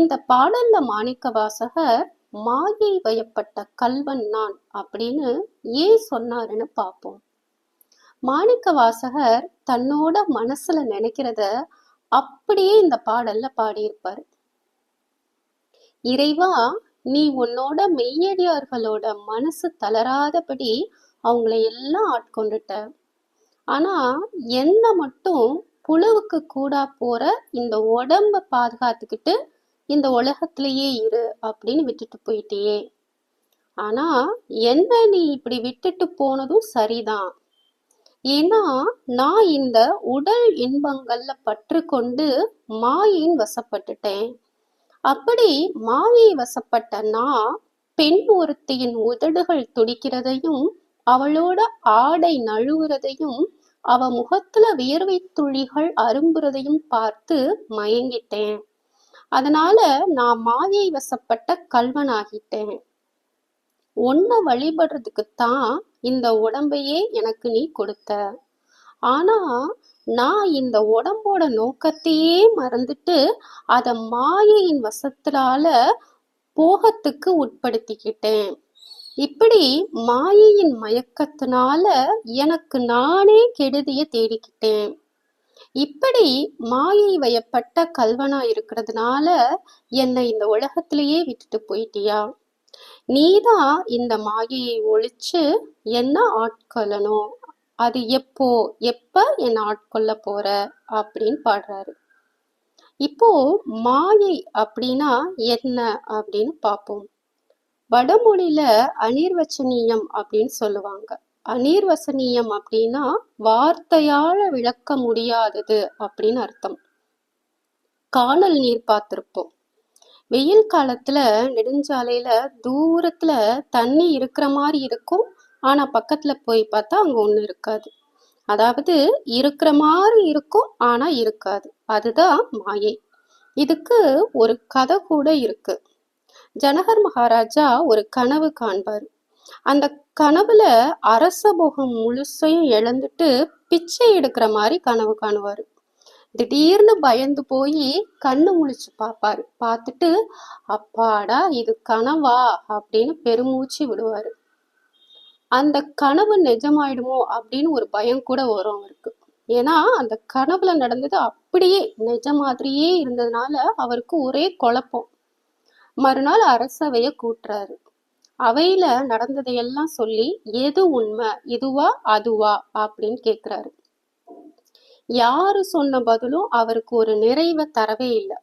இந்த பாடல்ல மாணிக்க வாசகர் மாயை வயப்பட்ட கல்வன் நான் அப்படின்னு ஏன் சொன்னாருன்னு பார்ப்போம். மாணிக்க வாசகர் தன்னோட மனசுல நினைக்கிறத அப்படியே இந்த பாடல்ல பாடியிருப்பாரு. இறைவா நீ உன்னோட மெய்யடியார்களோட மனசு தளராதபடி அவங்கள எல்லாம் ஆட்கொண்டுட்ட. ஆனா என்ன மட்டும் புழுவுக்கு கூடா போற இந்த உடம்ப பாதுகாத்துக்கிட்டு இந்த உலகத்திலேயே இரு அப்படின்னு விட்டுட்டு போயிட்டியே. ஆனா என்ன நீ இப்படி விட்டுட்டு போனதும் சரிதான். ஏன்னா நான் இந்த உடல் இன்பங்கள்ல பற்று கொண்டு மாயின் வசப்பட்டுட்டேன். அப்படி மாயை வசப்பட்ட நான் பெண் ஒருத்தியின் உதடுகள் துடிக்கிறதையும் அவளோட ஆடை நழுவுறதையும் அவ முகத்துல வியர்வை துளிகள் அரும்புறதையும் பார்த்து மயங்கிட்டேன். அதனால நான் மாயை வசப்பட்ட கல்வனாகிட்டேன் உன்னை வழிபடுறதுக்குத்தான் இந்த உடம்பையே எனக்கு நீ கொடுத்த. ஆனா நான் இந்த உடம்போட நோக்கத்தையே மறந்துட்டு அத மாயையின் வசத்தினால போகத்துக்கு உட்படுத்திக்கிட்டேன். இப்படி மாயையின் மயக்கத்தினால எனக்கு நானே கெடுதிய தேடிக்கிட்டேன். இப்படி மாயை வயப்பட்ட கல்வனா இருக்கிறதுனால என்னை இந்த உலகத்திலேயே விட்டுட்டு போயிட்டியா? நீதான் இந்த மாயையை ஒழிச்சு என்ன ஆட்கொள்ளணும்? அது எப்போ எப்ப என்ன ஆட்கொள்ள போற? அப்படின்னு பாடுறாரு. இப்போ மாயை அப்படின்னா என்ன அப்படின்னு பார்ப்போம். வடமொழியில அனிர்வச்சனீயம் அப்படின்னு சொல்லுவாங்க. அநீர்வசனியம் அப்படின்னா வார்த்தையால விளக்க முடியாதது அப்படின்னு அர்த்தம். காணல் நீர் பார்த்திருப்போம். வெயில் காலத்துல நெடுஞ்சாலையில தூரத்துல தண்ணி இருக்கிற மாதிரி இருக்கும். ஆனா பக்கத்துல போய் பார்த்தா அங்க ஒண்ணு இருக்காது. அதாவது இருக்கிற மாதிரி இருக்கும் ஆனா இருக்காது. அதுதான் மாயை. இதுக்கு ஒரு கதை கூட இருக்கு. ஜனகர் மகாராஜா ஒரு கனவு காண்பார். அந்த கனவுல அரச போகம் முழுசையும் இழந்துட்டு பிச்சை எடுக்கிற மாதிரி கனவு காணுவாரு. திடீர்னு பயந்து போய் கண்ணு முழிச்சு பார்ப்பாரு. பார்த்துட்டு அப்பாடா இது கனவா? அப்படின்னு பெருமூச்சு விடுவாரு. அந்த கனவு நிஜமாயிடுமோ அப்படின்னு ஒரு பயம் கூட வரும் அவருக்கு. ஏன்னா அந்த கனவுல நடந்தது அப்படியே நிஜ மாதிரியே இருந்ததுனால அவருக்கு ஒரே குழப்பம். மறுநாள் அரசவைய கூட்டுறாரு. அவையில நடந்ததையெல்லாம் சொல்லி எது உண்மை? இதுவா? அதுவா? அப்படின்னு கேக்குறாரு. யாரு சொன்ன பதிலும் அவருக்கு ஒரு நிறைவை தரவே இல்லை.